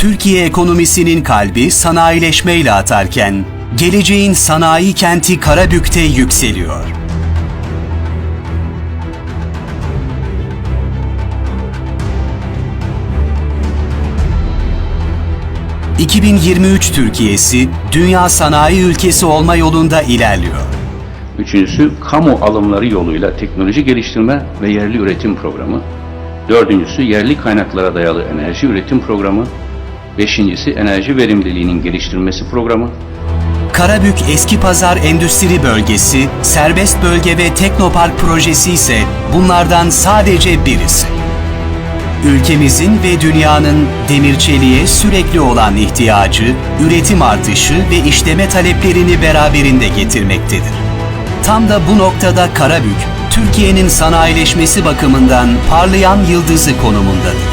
Türkiye ekonomisinin kalbi sanayileşmeyle atarken, geleceğin sanayi kenti Karabük'te yükseliyor. ...2023 Türkiye'si dünya sanayi ülkesi olma yolunda ilerliyor. Üçüncüsü, kamu alımları yoluyla teknoloji geliştirme ve yerli üretim programı. Dördüncüsü, yerli kaynaklara dayalı enerji üretim programı. Beşincisi, enerji verimliliğinin geliştirilmesi programı. Karabük Eski Pazar Endüstri Bölgesi, Serbest Bölge ve Teknopark projesi ise bunlardan sadece birisi. Ülkemizin ve dünyanın demir çeliğe sürekli olan ihtiyacı, üretim artışı ve işleme taleplerini beraberinde getirmektedir. Tam da bu noktada Karabük, Türkiye'nin sanayileşmesi bakımından parlayan yıldızı konumundadır.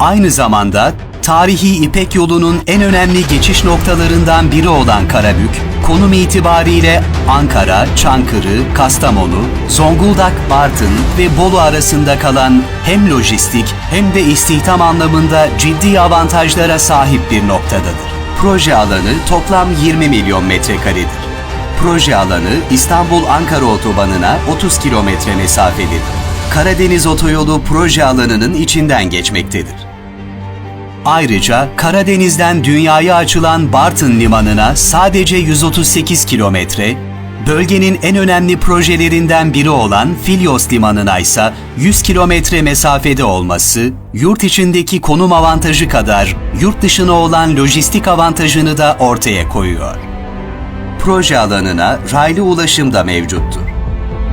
Aynı zamanda tarihi İpek yolunun en önemli geçiş noktalarından biri olan Karabük, konum itibariyle Ankara, Çankırı, Kastamonu, Zonguldak, Bartın ve Bolu arasında kalan hem lojistik hem de istihdam anlamında ciddi avantajlara sahip bir noktadadır. Proje alanı toplam 20 milyon metrekaredir. Proje alanı İstanbul-Ankara otobanına 30 kilometre mesafededir. Karadeniz otoyolu proje alanının içinden geçmektedir. Ayrıca Karadeniz'den dünyaya açılan Bartın Limanı'na sadece 138 kilometre, bölgenin en önemli projelerinden biri olan Filyos Limanı'na ise 100 kilometre mesafede olması, yurt içindeki konum avantajı kadar yurt dışına olan lojistik avantajını da ortaya koyuyor. Proje alanına raylı ulaşım da mevcuttur.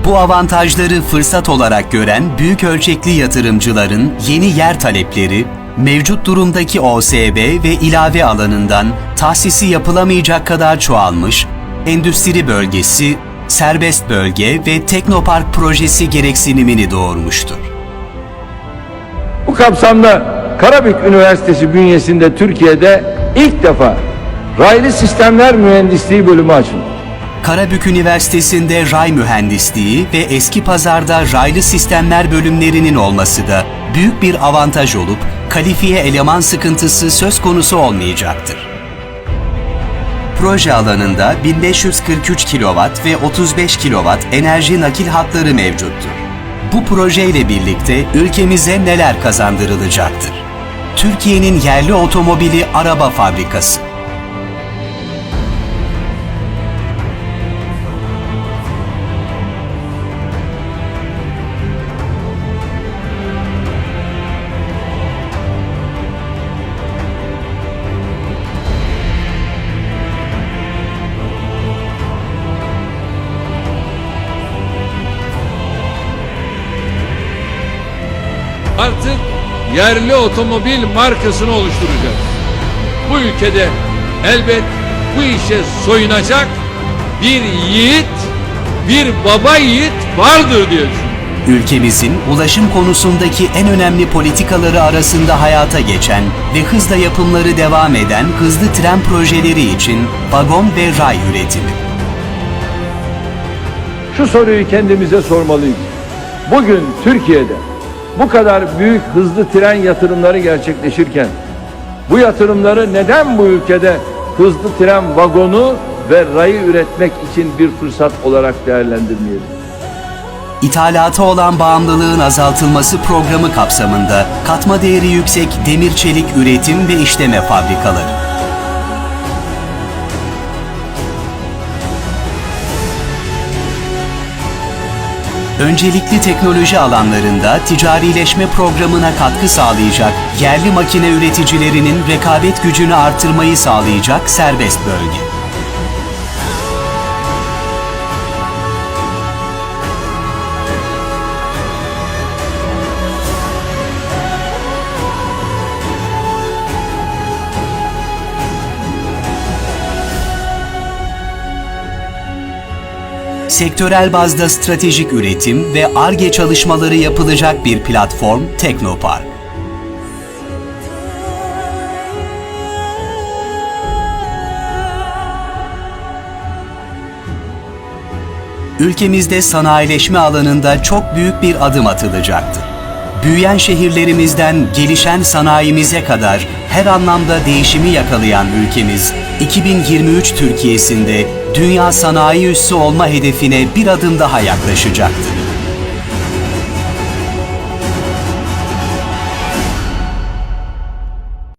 Bu avantajları fırsat olarak gören büyük ölçekli yatırımcıların yeni yer talepleri, mevcut durumdaki OSB ve ilave alanından tahsisi yapılamayacak kadar çoğalmış, endüstri bölgesi, serbest bölge ve teknopark projesi gereksinimini doğurmuştur. Bu kapsamda Karabük Üniversitesi bünyesinde Türkiye'de ilk defa raylı sistemler mühendisliği bölümü açıldı. Karabük Üniversitesi'nde ray mühendisliği ve eski pazarda raylı sistemler bölümlerinin olması da büyük bir avantaj olup kalifiye eleman sıkıntısı söz konusu olmayacaktır. Proje alanında 1543 kW ve 35 kW enerji nakil hatları mevcuttur. Bu projeyle birlikte ülkemize neler kazandırılacaktır? Türkiye'nin yerli otomobili araba fabrikası. Artık yerli otomobil markasını oluşturacağız. Bu ülkede elbet bu işe soyunacak bir yiğit, bir baba yiğit vardır diye düşünüyorum. Ülkemizin ulaşım konusundaki en önemli politikaları arasında hayata geçen ve hızla yapımları devam eden hızlı tren projeleri için vagon ve ray üretimi. Şu soruyu kendimize sormalıyız. Bugün Türkiye'de bu kadar büyük hızlı tren yatırımları gerçekleşirken bu yatırımları neden bu ülkede hızlı tren vagonu ve rayı üretmek için bir fırsat olarak değerlendirmeyelim? İthalata olan bağımlılığın azaltılması programı kapsamında katma değeri yüksek demir çelik üretim ve işleme fabrikaları. Öncelikli teknoloji alanlarında ticarileşme programına katkı sağlayacak, yerli makine üreticilerinin rekabet gücünü artırmayı sağlayacak serbest bölge. Sektörel bazda stratejik üretim ve ARGE çalışmaları yapılacak bir platform Teknopark. Ülkemizde sanayileşme alanında çok büyük bir adım atılacaktır. Büyüyen şehirlerimizden gelişen sanayimize kadar her anlamda değişimi yakalayan ülkemiz 2023 Türkiye'sinde dünya sanayi üssü olma hedefine bir adım daha yaklaşacaktır.